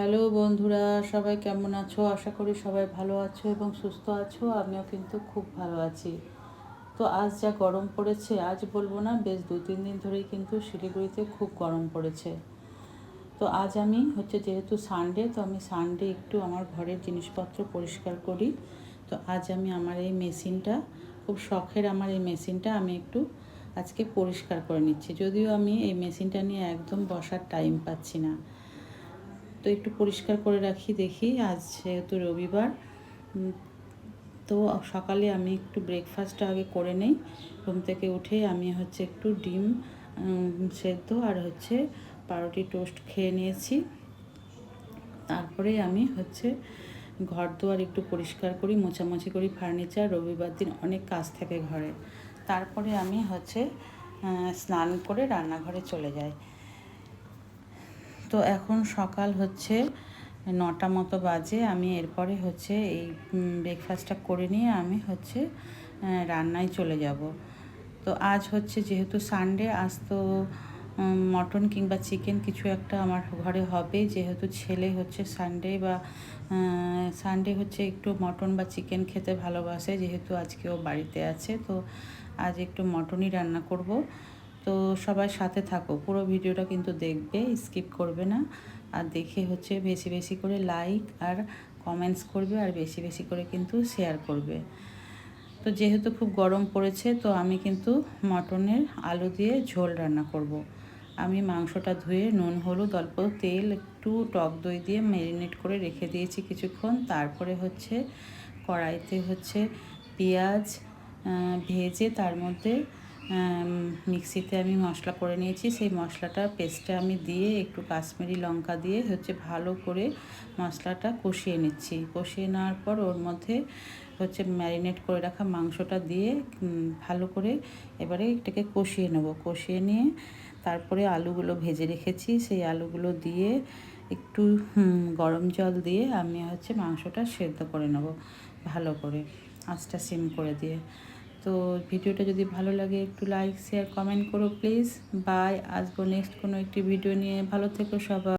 Hello বন্ধুরা, সবাই কেমন আছো? আশা করি সবাই ভালো আছো এবং সুস্থ আছো, আমিও কিন্তু খুব ভালো আছি। তো আজ যা গরম পড়েছে, আজ বলব না, বেশ দু তিন দিন ধরেই কিন্তু শিলিগুড়িতে খুব গরম পড়েছে। তো আজ আমি হচ্ছে যেহেতু সানডে তো আমি সানডে একটু আমার ঘরের জিনিসপত্র পরিষ্কার করি। তো আজ আমি আমার এই মেশিনটা, খুব শখের আমার এই মেশিনটা আমি একটু আজকে পরিষ্কার করে নিচ্ছি। যদিও আমি এই মেশিনটা নিয়ে একদম বসার টাইম পাচ্ছি না। তো একটু পরিষ্কার করে রাখি, দেখি। আজ যেহেতু রবিবার তো সকালে আমি একটু ব্রেকফাস্টটা আগে করে নেই। ঘুম থেকে উঠে আমি হচ্ছে একটু ডিম সেদ্ধ আর হচ্ছে পাউরুটি টোস্ট খেয়ে নিয়েছি। তারপরে আমি হচ্ছে ঘর দুয়ার একটু পরিষ্কার করি, মোছামুছি করি, ফার্নিচার, রবিবার দিন অনেক কাজ থাকে ঘরে। তারপরে আমি হচ্ছে স্নান করে রান্নাঘরে চলে যাই। তো এখন সকাল হচ্ছে নটা মতো বাজে। আমি এরপরে হচ্ছে এই ব্রেকফাস্টটা করে নিয়ে আমি হচ্ছে রান্নায় চলে যাব। তো আজ হচ্ছে যেহেতু সানডে আজ তো মটন কিংবা চিকেন কিছু একটা আমার ঘরে হবে। যেহেতু ছেলে হচ্ছে সানডে বা সানডে হচ্ছে একটু মটন বা চিকেন খেতে ভালোবাসে, যেহেতু আজকে ও বাড়িতে আছে। তো আজ একটু মটনই রান্না করব। তো সবাই সাথে থাকো। পুরো ভিডিওটা কিন্তু দেখবে, স্কিপ করবে না। আর দেখে হচ্ছে বেশি বেশি করে লাইক আর কমেন্টস করবে আর বেশি বেশি করে কিন্তু শেয়ার করবে। তো যেহেতু খুব গরম পড়েছে, তো আমি কিন্তু মটনের আলু দিয়ে ঝোল রান্না করব। আমি মাংসটা ধুয়ে নুন, হলুদ, অল্প তেল, একটু টক দই দিয়ে ম্যারিনেট করে রেখে দিয়েছি কিছুক্ষণ। তারপরে হচ্ছে কড়াইতে হচ্ছে পেঁয়াজ ভেজে তার মধ্যে মিক্সিতে আমি মশলা করে নিয়েছি। সেই মশলাটা পেস্টে আমি দিয়ে একটু কাশ্মীরি লঙ্কা দিয়ে হচ্ছে ভালো করে মশলাটা কষিয়ে নিচ্ছি। কষিয়ে নেওয়ার পর ওর মধ্যে হচ্ছে ম্যারিনেট করে রাখা মাংসটা দিয়ে ভালো করে এবারে এটাকে কষিয়ে নেব। কষিয়ে নিয়ে তারপরে আলুগুলো ভেজে রেখেছি। সেই আলুগুলো দিয়ে একটু গরম জল দিয়ে আমি হচ্ছে মাংসটা সেদ্ধ করে নেব ভালো করে, আঁচটা সিম করে দিয়ে। তো ভিডিওটা যদি ভালো লাগে, একটু লাইক শেয়ার কমেন্ট করো প্লিজ বাই আসব নেক্সট কোনো একটি ভিডিও নিয়ে। ভালো থেকো সবাই।